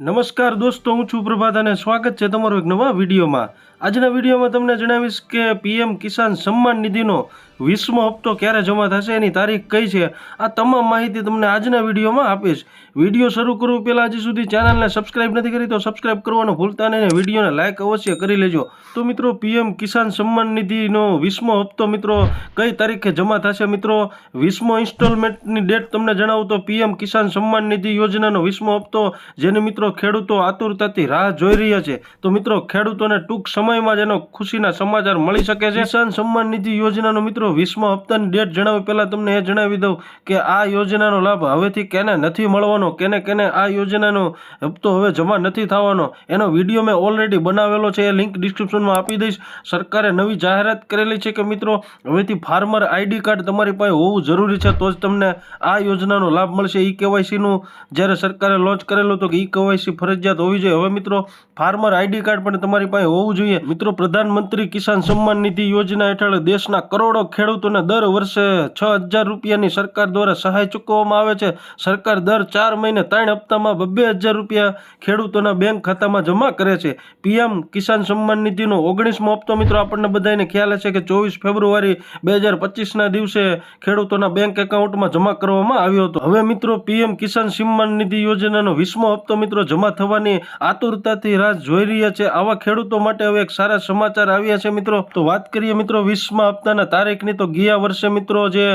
નમસ્કાર દોસ્તો, હું છું પ્રભાત અને સ્વાગત છે તમારો એક નવા વિડીયોમાં. આજના વિડીયોમાં તમને જણાવીશ કે પીએમ કિસાન સન્માન નિધિનો વીસમો હપ્તો ક્યારે જમા થશે એની તારીખ કઈ છે? આ તમામ માહિતી તમને આજના વિડીયોમાં આપીશ. વીડિયો શરૂ કરવું પહેલાં હજી સુધી ચેનલને સબસ્ક્રાઇબ નથી કરી તો સબસ્ક્રાઇબ કરવાનું ભૂલતા નહીં વિડીયોને લાઇક અવશ્ય કરી લેજો. તો મિત્રો, પીએમ કિસાન સન્માન નિધિનો વીસમો હપ્તો મિત્રો કઈ તારીખે જમા થશે મિત્રો? વીસમો ઇન્સ્ટોલમેન્ટની ડેટ તમને જણાવું તો પીએમ કિસાન સન્માન નિધિ યોજનાનો વીસમો હપ્તો, જેને મિત્રો ખેડૂતો આતુરતાથી રાહ જોઈ રહ્યા છે. તો મિત્રો, ખેડૂતોને ટૂંક સમયમાં જ એનો ખુશીના સમાચાર મળી શકે છે. કિસાન સન્માન નિધિ યોજનાનો મિત્રો વીસમો હપ્તાની ડેટ જણાવી, પહેલાં તમને એ જણાવી દઉં કે આ યોજનાનો લાભ હવેથી કેને નથી મળવાનો, કેને કેને આ યોજનાનો હપ્તો હવે જમા નથી થવાનો, એનો વીડિયો મેં ઓલરેડી બનાવેલો છે, એ લિંક ડિસ્ક્રિપ્શનમાં આપી દઈશ. સરકારે નવી જાહેરાત કરેલી છે કે મિત્રો, હવેથી ફાર્મર આઈડી કાર્ડ તમારી પાસે હોવું જરૂરી છે, તો જ તમને આ યોજનાનો લાભ મળશે. ઈ કેવાયસીનું જ્યારે સરકારે લોન્ચ કરેલું હતું કે ઈ કેવાયસી ફરજિયાત હોવી જોઈએ. હવે મિત્રો ફાર્મર આઈડી કાર્ડ પણ તમારી પાસે હોવું જોઈએ. મિત્રો, પ્રધાનમંત્રી કિસાન સન્માન નિધિ યોજના હેઠળ દેશના કરોડો ખેડૂતોને દર વર્ષે છ હજાર રૂપિયાની સરકાર દ્વારા સહાય ચૂકવવામાં આવે છે. સરકાર દર ચાર મહિને ત્રણ હપ્તામાં બબ્બે હજાર રૂપિયા ખેડૂતોના બેંક ખાતામાં જમા કરે છે. પીએમ કિસાન સન્માન નિધિનો ઓગણીસમો હપ્તો, મિત્રો, આપણને બધાને ખ્યાલ હશે કે ચોવીસ ફેબ્રુઆરી બે હજાર પચીસના દિવસે ખેડૂતોના બેંક એકાઉન્ટમાં જમા કરવામાં આવ્યો હતો. હવે, મિત્રો, પીએમ કિસાન સન્માન નિધિ યોજનાનો વીસમો હપ્તો, મિત્રો, જમા થવાની આતુરતાથી રાહ જોઈ રહ્યા છે. આવા ખેડૂતો માટે હવે એક સારા સમાચાર આવ્યા છે મિત્રો. તો વાત કરીએ મિત્રો વીસમા હપ્તાના તારીખની. તો ગયા વર્ષે મિત્રો જે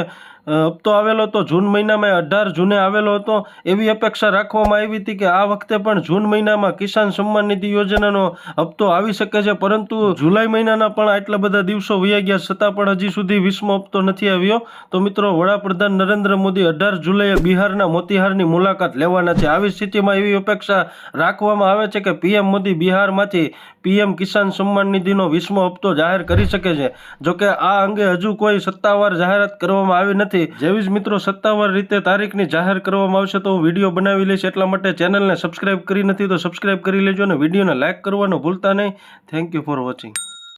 હપ્તો આવેલો હતો. જૂન મહિનામાં અઢાર જૂને આવેલો હતો. એવી અપેક્ષા રાખવામાં આવી હતી કે આ વખતે પણ જૂન મહિનામાં કિસાન સન્માન નિધિ યોજનાનો હપ્તો આવી શકે છે. પરંતુ જુલાઈ મહિનાના પણ આટલા બધા દિવસો વયા ગયા છતાં પણ હજી સુધી વીસમો હપ્તો નથી આવ્યો. તો મિત્રો, વડાપ્રધાન નરેન્દ્ર મોદી અઢાર જુલાઈએ બિહારના મોતિહારની મુલાકાત લેવાના છે. આવી સ્થિતિમાં એવી અપેક્ષા રાખવામાં આવે છે કે પીએમ મોદી બિહારમાંથી પીએમ કિસાન સન્માન નિધિનો વીસમો હપ્તો જાહેર કરી શકે છે. જોકે આ અંગે હજુ કોઈ સત્તાવાર જાહેરાત કરવામાં આવી નથી. જેવી જ મિત્રો સત્તાવાર રીતે તારીખની જાહેર કરવામાં આવશે તો હું વીડિયો બનાવી લઈશ. એટલા માટે ચેનલને સબસ્ક્રાઇબ કરી નથી તો સબસ્ક્રાઇબ કરી લેજો અને વિડીયોને લાઇક કરવાનું ભૂલતા નહીં. Thank you for watching